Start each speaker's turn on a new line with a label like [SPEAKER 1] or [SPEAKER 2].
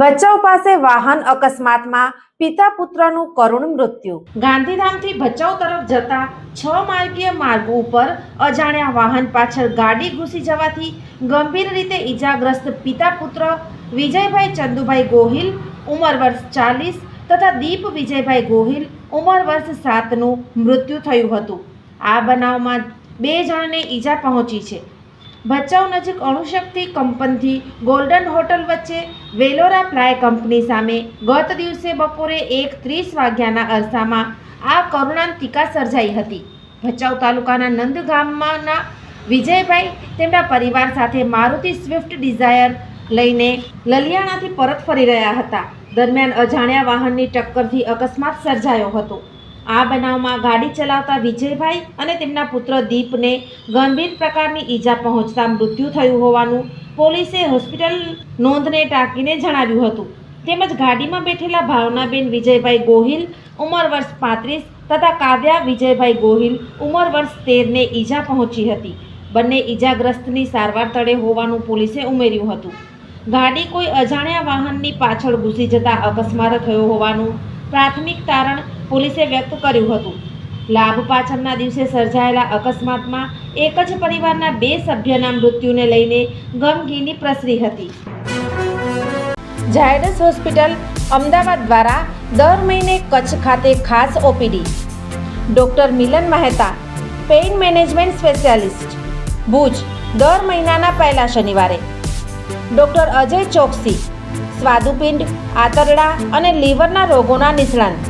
[SPEAKER 1] Bhachau પાસે વાહન અકસ્માતમાં પિતા પુત્રનું કરુણ મૃત્યુ. ગાંધીધામથી ભચાઉ તરફ જતા છ માર્ગીય માર્ગ ઉપર અજાણ્યા વાહન પાછળ ગાડી ઘૂસી જવાથી ગંભીર રીતે ઈજાગ્રસ્ત પિતા પુત્ર વિજયભાઈ ચંદુભાઈ ગોહિલ, ઉંમર વર્ષ ચાલીસ તથા દીપ વિજયભાઈ ગોહિલ, ઉંમર વર્ષ સાતનું મૃત્યુ થયું હતું. આ બનાવમાં બે જણને ઈજા પહોંચી છે. ભચાઉ નજીક અણુશક્તિ કંપનથી ગોલ્ડન હોટલ વચ્ચે વેલોરા પ્લાય કંપની સામે ગત દિવસે બપોરે એક ત્રીસ વાગ્યાના અરસામાં આ કરુણાંતિકા સર્જાઈ હતી. ભચાઉ તાલુકાના નંદગામમાંના વિજયભાઈ તેમના પરિવાર સાથે મારુતિ સ્વિફ્ટ ડિઝાયર લઈને લલિયાણાથી પરત ફરી રહ્યા હતા. દરમિયાન અજાણ્યા વાહનની ટક્કરથી અકસ્માત સર્જાયો હતો. આ બનાવમાં ગાડી ચલાવતા વિજયભાઈ અને તેમના પુત્ર દીપને ગંભીર પ્રકારની ઈજા પહોંચતા મૃત્યુ થયું હોવાનું પોલીસે હોસ્પિટલ નોંધને ટાંકીને જણાવ્યું હતું. તેમજ ગાડીમાં બેઠેલા ભાવનાબેન વિજયભાઈ ગોહિલ, ઉંમર વર્ષ પાંત્રીસ, તથા કાવ્યા વિજયભાઈ ગોહિલ, ઉંમર વર્ષ તેરને ઈજા પહોંચી હતી. બંને ઈજાગ્રસ્તની સારવાર તળે હોવાનું પોલીસે ઉમેર્યું હતું. ગાડી કોઈ અજાણ્યા વાહનની પાછળ ઘૂસી જતા અકસ્માત થયો હોવાનું પ્રાથમિક તારણ પોલીસે વ્યક્ત કર્યું હતું. લાભ પાછળના દિવસે સર્જાયેલા અકસ્માતમાં એક જ પરિવારના બે સભ્યના મૃત્યુને લઈને ગમગીની પ્રસરી હતી. ઝાયડસ હોસ્પિટલ અમદાવાદ દ્વારા દર મહિને કચ્છ ખાતે ખાસ OPD. Doctor Milan Mehta, pain management specialist, Bhuj, દર મહિનાના પહેલા શનિવારે. ડૉક્ટર અજય ચોકસી, સ્વાદુપિંડ, આંતરડા અને લીવરના રોગોના નિષ્ણાંત.